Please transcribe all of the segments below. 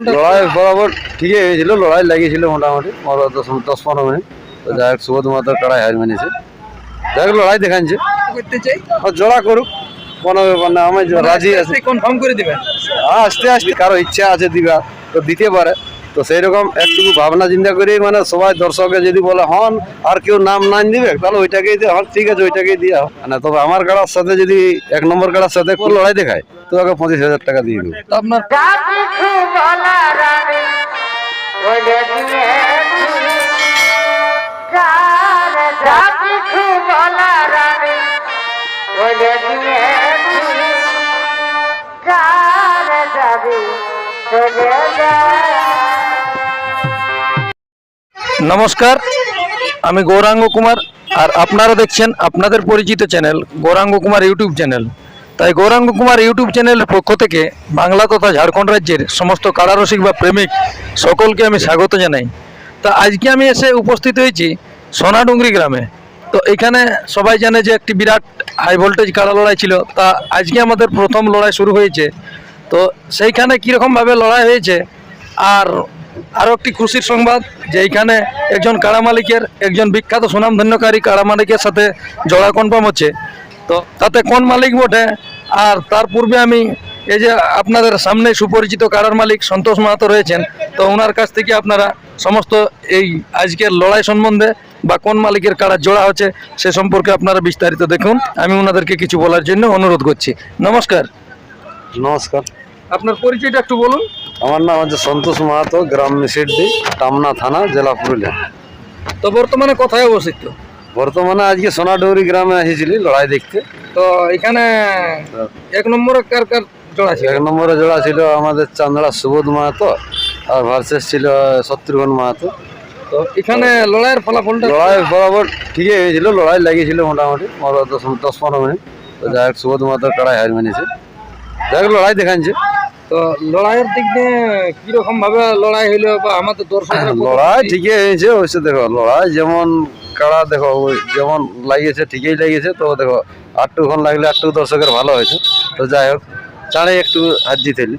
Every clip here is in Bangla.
লড়াই বরাবর ঠিকই হয়েছিল লড়াই লাগিয়েছিল মোটামুটি দশ দশ পনেরো মিনিট। তো যাই হোক সুবোধ মাত্র কড়াই হার মেনেছে। যাই হোক লড়াই দেখাচ্ছে আর জোড়া করুক কোনো ব্যাপার না আমি রাজি আছি। কনফার্ম করে দিবে আস্তে আস্তে। কারও ইচ্ছা আছে দিবা তো দিতে পারে। তো সেই রকম একটু ভাবনা চিন্তা করে মানে সবাই দর্শকে যদি বলে হন আর কেউ নাম নাম দিবে তাহলে ওইটাকেই দিয়ে হন ঠিক আছে ওইটাকেই দিয়া হোক মানে তবে আমার কাড়ার সাথে যদি এক নম্বর কাড়ার সাথে একটু লড়াই দেখায় তো ওকে পঁচিশ হাজার টাকা দিয়ে দেবো। তো আপনার নমস্কার, আমি গৌরাঙ্গ কুমার আর আপনারা দেখছেন আপনাদের পরিচিত channel Gouranga Kumar YouTube channel. তাই গৌরাঙ্গ কুমার ইউটিউব চ্যানেলের পক্ষ থেকে বাংলা তথা ঝাড়খণ্ড রাজ্যের সমস্ত কারারসিক বা প্রেমিক সকলকে আমি স্বাগত জানাই। তা আজকে আমি এসে উপস্থিত হয়েছি সোনাডুঙ্গরি গ্রামে। তো এখানে সবাই জানে যে একটি বিরাট হাই ভোল্টেজ কাড়া লড়াই ছিল। তা আজকে আমাদের প্রথম লড়াই শুরু হয়েছে। তো সেইখানে কীরকমভাবে লড়াই হয়েছে আর আরও একটি খুশির সংবাদ যে এইখানে একজন কাড়া মালিকের একজন বিখ্যাত সুনামধন্যকারী কাড়া মালিকের সাথে জোড়া কনফার্ম হচ্ছে। তো তাতে কোন মালিক বটে? আর তার পূর্বে আমি এই যে আপনাদের সামনে সুপরিচিত কাড়ার মালিক সন্তোষ মাহাতো রয়েছেন, তো ওনার কাছ থেকে আপনারা সমস্ত এই আজকের লড়াই সম্বন্ধে বা কোন মালিকের কাড়া জোড়া হচ্ছে সে সম্পর্কে আপনারা বিস্তারিত দেখুন। আমি ওনাদেরকে কিছু বলার জন্য অনুরোধ করছি। নমস্কার। নমস্কার। আপনার পরিচয়টা একটু বলুন। আমার নাম হচ্ছে সন্তোষ মাহাতো গ্রাম মিশিরডি টামনা থানা জেলা পুরুলিয়া। তো বর্তমানে কোথায় অবস্থিত? বর্তমানে আজকে সোনাডৌরি গ্রামে এসেছিলি লড়াই দেখতে। তো এখানে এক নম্বরে কার কার জোড়া ছিল? এক নম্বরে জোড়া ছিল আমাদের চান্দড়া সুবোধ মাহাতো আর ভার্সেস ছিল শত্রুঘ্ন মাহাতো। তো এখানে লড়াইয়ের ফলাফলটা লড়াই বরাবর ঠিকই হয়েছিল লড়াই লাগিয়েছিল মোটামুটি দশ দশ পনেরো মিনিট। তো যাই হোক সুবোধ মাহাতো কাড়াই হার মেনেছে। যাই হোক লড়াই দেখাচ্ছে তো লড়াইয়ের দিক দিয়ে কীরকম ভাবে লড়াই হইল বা আমাদের লড়াই ঠিকই হয়েছে দেখো লড়াই যেমন কাড়া দেখো যেমন লাগিয়েছে ঠিকই লাগিয়েছে তো দেখো আটটুক্ষণ লাগলে আটটু দর্শকের ভালো হয়েছে। তো যাই হোক চাঁড়ে একটু হাত জিতেলি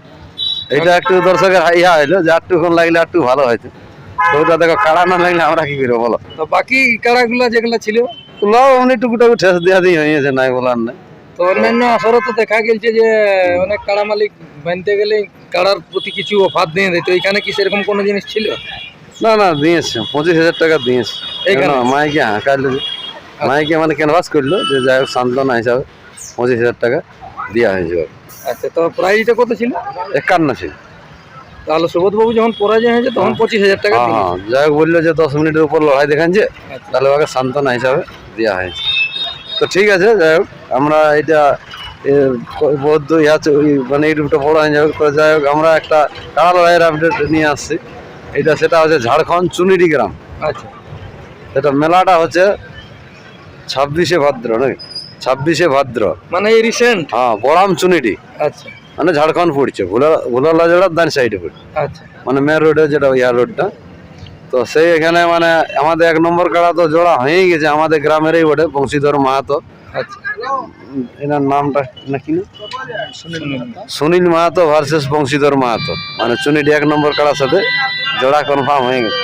এটা একটু দর্শকের ইয়া হইল যে আটটুক্ষণ লাগলে একটু ভালো হয়েছে। তো ওটা দেখো কাড়া না লাগলে আমরা কি করব বলো? তো বাকি কাড়াগুলা যেগুলা ছিল? টুকুটাকু ঠেস দেওয়া দিয়ে হয়েছে নাই বলার নাই। তো অন্যান্য আসরে তো দেখা গেছে যে অনেক কাড়া মালিক বানতে গেলে কাড়ার প্রতি কিছু অফার দিয়ে দেয়। তো এখানে কি সেরকম কোনো জিনিস ছিল? না না দিয়েছে। পঁচিশ হাজার টাকা দিয়েছে। মাইকে হাঁকাইলো যে। মাইকে মানে ক্যানভাস করল যে যাই হোক সান্ত্বনা হিসাবে পঁচিশ হাজার টাকা দেওয়া হয়েছে। আচ্ছা তো প্রাইসটা কত ছিল? একান্ন ছিল। তাহলে সুবোধ বাবু যখন পরাজয় হয়েছে তখন পঁচিশ হাজার টাকা হ্যাঁ হ্যাঁ। যাই হোক বলল যে দশ মিনিটের উপর লড়াই দেখাচ্ছে আচ্ছা। তাহলে ওকে সান্ত্বনা হিসাবে দেওয়া হয়েছে। তো ঠিক আছে যাই হোক। আমরা এটা বৌদ্ধ ইয়া মানে ইউটিউবটা বড় হয়ে যাবে যাই হোক আমরা একটা কাড়া লড়াইয়ের আপডেট নিয়ে আসছি। এটা সেটা হচ্ছে ঝাড়খণ্ড চুনিডি গ্রাম। আচ্ছা। এটা মেলাটা হচ্ছে ছাব্বিশে ভাদ্র নাকি? ছাব্বিশে ভাদ্র। মানে এই রিসেন্ট হ্যাঁ বড়াম চুনিডি আচ্ছা। মানে ঝাড়খণ্ড পড়ছে ভুলা ভুলালা জেলার ডান সাইডে পড়ছে। আচ্ছা। মানে মেন রোডে যেটা ইয়ার রোডটা তো সেই এখানে মানে আমাদের এক নম্বর কাড়া তো জোড়া হয়েই গেছে আমাদের গ্রামেরই বটে বংশীধর মাহাতো। আচ্ছা। এনার নামটা নাকি? না সুনীল মাহাতো ভার্সেস বংশীধর মাহাতো। মানে চুনিডি এক নম্বর কাড়ার সাথে জোড়া কনফার্ম হয়ে গেছে।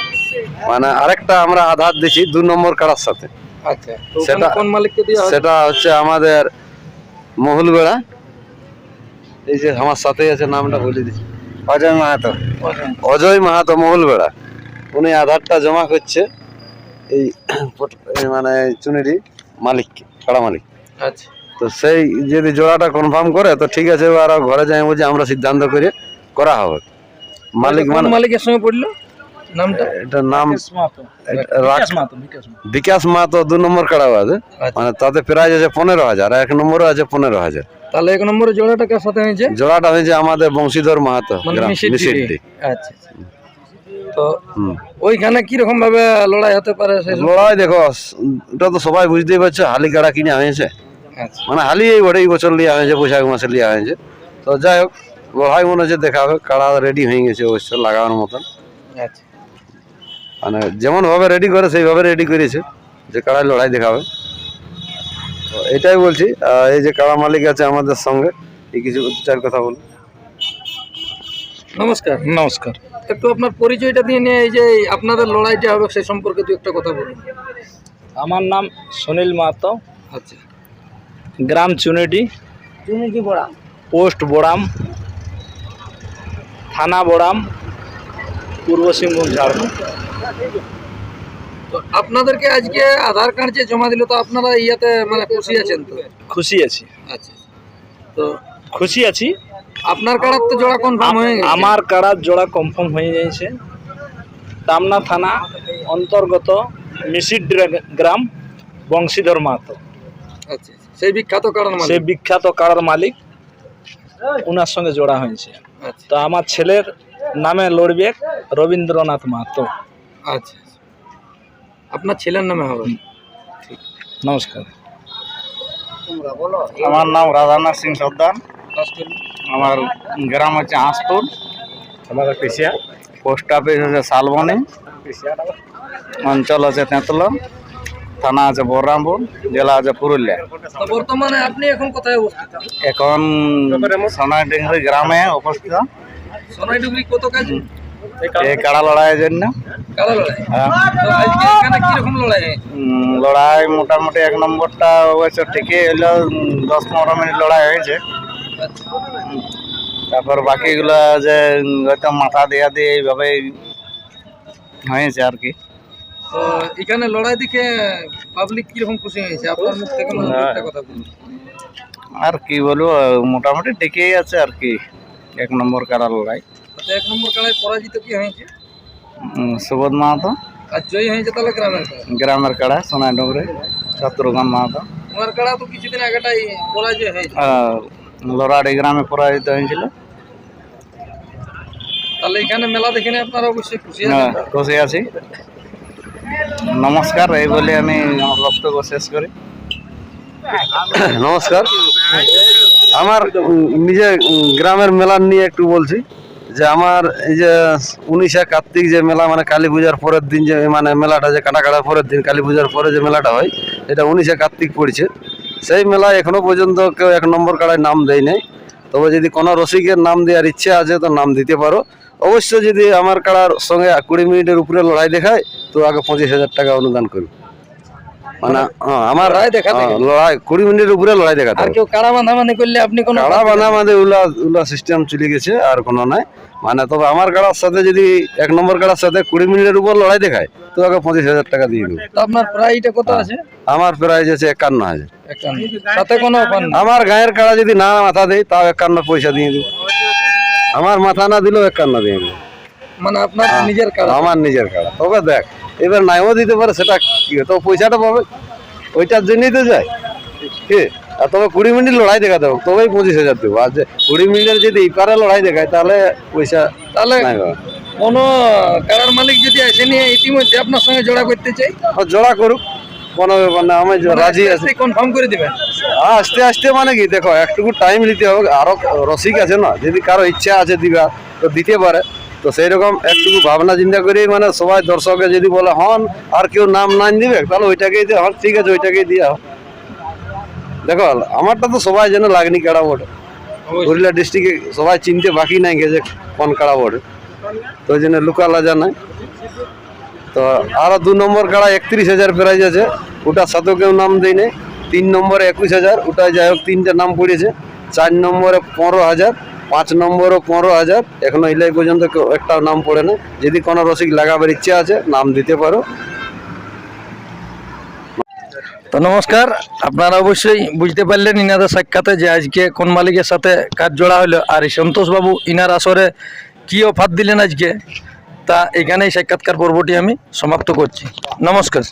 মানে আরেকটা আমরা আধার দিছি দু নম্বর কাড়ার সাথে। আচ্ছা সেটা- কোন মালিককে সেটা হচ্ছে আমাদের মহুলবেড়া এই যে আমার সাথেই আছে নামটা বলে দিচ্ছি। অজয় মাহাতো। অজয়। মাহাতো মহুলবেড়া উনি আধারটা জমা করছে এই মানে চুনিরি মালিককে কাড়া মালিক আচ্ছা। তো সেই যদি জোড়াটা কনফার্ম করে তো ঠিক আছে এবার আর ঘরে যাই বুঝে আমরা সিদ্ধান্ত করে করা হবে। মালিক মানে মালিকের সঙ্গে পড়ল? নামটা? নাম এটা মাহাতো বিকাশ মাহাতো। দু নম্বর কাড়া আছে। আচ্ছা। মানে তাতে প্রাইজ আছে পনেরো হাজার আর এক নম্বরে আছে পনেরো হাজার। তাহলে এক নম্বরে জোড়াটা কার সাথে হয়েছে? জোড়াটা হয়েছে আমাদের বংশীধর মাহাতো মানে মিশির মিশিরডি। আচ্ছা আচ্ছা। তো হুম। ওইখানে ভাবে লড়াই হতে পারে? লড়াই দেখো এটা তো সবাই বুঝতেই পারছে হালি কাড়া কিনে হয়েছে মানে হালি এই বটে এই বছর লিয়া হয়েছে বৈশাখ মাসে লিয়া হয়েছে। তো যাই হোক লড়াই মনে হচ্ছে দেখা দেখাবে কাড়া রেডি হয়ে গেছে অবশ্য লাগানোর মতন। আচ্ছা। মানে যেমন ভাবে রেডি করে সেইভাবে রেডি করেছে যে কাড়ায় লড়াই দেখাবে। তো এটাই বলছি এই যে কাড়া মালিক আছে আমাদের সঙ্গে এই কিছু চার কথা বল নমস্কার। নমস্কার। একটু আপনার পরিচয়টা দিয়ে নিয়ে এই যে আপনাদের লড়াইটা হবে সেই সম্পর্কে দু একটা কথা বলুন। আমার নাম সুনীল মাহাতো। আচ্ছা। গ্রাম চুনেটি। পোস্ট বোড়াম। থানা বোড়াম। পূর্ব সিংভূম ঝাড়খণ্ড তো আপনাদেরকে আজকে আধার কার্ড যে জমা দিল তো আপনারা ইয়াতে মানে খুশি আছেন তো? খুশি আছি। আচ্ছা তো খুশি আছি। আপনার কার্ড তো জোড়া কনফার্ম হয়ে গেছে। আমার কাড়ার জোড়া কনফার্ম হয়ে যাইছে টামনা থানা অন্তর্গত মিসিড গ্রাম বংশীধর মাহাতো। আচ্ছা আচ্ছা। সেই বিখ্যাত কারণ মানে সে বিখ্যাত কাড়ার মালিক ওনার সঙ্গে জোড়া হয়েছে। আচ্ছা। তো আমার ছেলের নামে লড়বে রবীন্দ্রনাথ মাহাতো। আচ্ছা আচ্ছা। আপনার ছেলের নামে হবে? নমস্কার। আমার নাম রাধানাথ সিং সর্দার। আমার গ্রাম হচ্ছে হাঁসপুর আমার পিসিয়া পোস্ট অফিস হচ্ছে শালবনি। অঞ্চল আছে তেঁতলা। থানা আছে বলরামপুর জেলা আছে পুরুলিয়া। বর্তমানে আপনি এখন কোথায় অবস্থিত? এখন সোনাডেঙ্গি গ্রামে অবস্থিত। সোনাইডুবরি কত কাজ? এই কাড়া লড়াইয়ের জন্য। লড়াই? হ্যাঁ। তো আজকে এখানে কীরকম লড়াই মোটামুটি এক নম্বরটা অবশ্য ঠিকই হলো দশ পনেরো মিনিট লড়াই হয়েছে। তারপর বাকিগুলো যে হয়তো মাথা দেয়া দিয়ে এইভাবে হয়েছে আর কি। তো এখানে লড়াই দেখে পাবলিক কীরকম খুশি হয়েছে? আপনার মুখ থেকে কথা বলুন। আর কি বলব মোটামুটি ঠিকই আছে আর কি। এক নম্বর কারা লড়াই? তো এক নম্বর কারায় পরাজিত কি হয়েছে? সুবোধ মাহাতো। আর জয়ী হয়েছে তাহলে গ্রামের গ্রামের কাড়া সোনাই ডোংরে শত্রুঘ্ন মাহাতো। ওনার কাড়া তো কিছুদিন আগেটাই পরাজয় হয়েছে। লড়াড়ি গ্রামে পরাজিত হয়েছিল। তাহলে এখানে মেলা দেখে আপনারা অবশ্যই খুশি হ্যাঁ, খুশি আছি। নমস্কার, এই বলে আমি বক্তব্য শেষ করি। নমস্কার। আমার নিজে গ্রামের মেলা নিয়ে একটু বলছি, যে আমার এই যে উনিশে কার্তিক যে মেলা মানে কালী পূজার পরের দিন যে মানে মেলাটা যে কাটা কাটার পরের দিন, কালী পূজার পরে যে মেলাটা হয়, এটা উনিশে কার্তিক পড়ছে। সেই মেলায় এখনও পর্যন্ত কেউ এক নম্বর কাড়ায় নাম দেয় নাই তবে যদি কোনো রসিকের নাম দেওয়ার ইচ্ছে আছে, তো নাম দিতে পারো। অবশ্য যদি আমার কাড়ার সঙ্গে কুড়ি মিনিটের উপরে লড়াই দেখায় তো আগে পঁচিশ হাজার টাকা অনুদান করবে মানে হ্যাঁ, আমার লড়াই দেখাতে হ্যাঁ, লড়াই কুড়ি মিনিটের উপরে লড়াই আর কেউ কাড়া বাঁধাবান্ধি করলে আপনি কোনো কাড়া বানা আমাদের উলা উলা সিস্টেম চলে গেছে আর কোনো নাই। মানে তবে আমার কাড়ার সাথে যদি এক নম্বর কাড়ার সাথে কুড়ি মিনিটের উপর লড়াই দেখায় তো আগে পঁচিশ হাজার টাকা দিয়ে দেবো। আপনার প্রাইসটা কত আছে? আমার প্রাইজ আছে একান্ন হাজার। সাথে কোনো আমার গায়ের কাড়া যদি না মাথা দেয় তাও একান্ন পয়সা দিয়ে দেবো। আমার মাথা না দিলেও একান্ন দিয়ে দেবো মানে আপনার নিজের কাড়া আমার নিজের কাড়া তবে দেখ এবার নাইও দিতে পারে সেটা কি তো পয়সাটা পাবে। ওইটার জন্যই তো যায়। কি? আর তবে কুড়ি মিনিট লড়াই দেখাতে হবে তবেই পঁচিশ হাজার দেবো। আর যে কুড়ি মিনিটের যদি ইপারে লড়াই দেখায় তাহলে পয়সা তাহলে কোনো কারার মালিক যদি এসে নিয়ে ইতিমধ্যে আপনার সঙ্গে জোড়া করতে চাই? জোড়া করুক। কোনো ব্যাপার না আমি জ- রাজি আছি। কনফার্ম করে দিবেন? আস্তে আস্তে মানে কি দেখো একটুকু টাইম নিতে হবে আরও রসিক আছে না যদি কারও ইচ্ছা আছে দিবা তো দিতে পারে। তো সেই রকম একটুকু ভাবনা চিন্তা করে মানে সবাই দর্শকে যদি বলে হন আর কেউ নাম না দিবে তাহলে ওইটাকেই দিয়ে হন ঠিক আছে ওইটাকেই দিয়ে হোক দেখো আমারটা তো সবাই যেন লাগনি কাড়া বটে পুরুলিয়া ডিস্ট্রিক্টে সবাই চিনতে বাকি নাই গেছে কোন কাড়া বটে তো ওই জন্য লুকা লাজা নাই। তো আরও দু নম্বর কাড়া একত্রিশ হাজার প্রাইজ আছে। ওটার সাথেও কেউ নাম দেয় নাই তিন নম্বরে একুশ হাজার ওটা যাই হোক তিনটে নাম পড়েছে। চার নম্বরে পনেরো হাজার, পাঁচ নম্বরও পনেরো হাজার। এখনও ইলাই পর্যন্ত কেউ একটাও নাম পড়ে না। যদি কোনো রসিক লাগাবার ইচ্ছে আছে, নাম দিতে পারো। তো নমস্কার, আপনারা অবশ্যই বুঝতে পারলেন ইনাদের সাক্ষাতে যে আজকে কোন মালিকের সাথে কাজ জোড়া হলো। আর এই সন্তোষবাবু ইনার আসরে কি অফার দিলেন আজকে? তা এখানেই সাক্ষাৎকার পর্বটি আমি সমাপ্ত করছি। নমস্কার।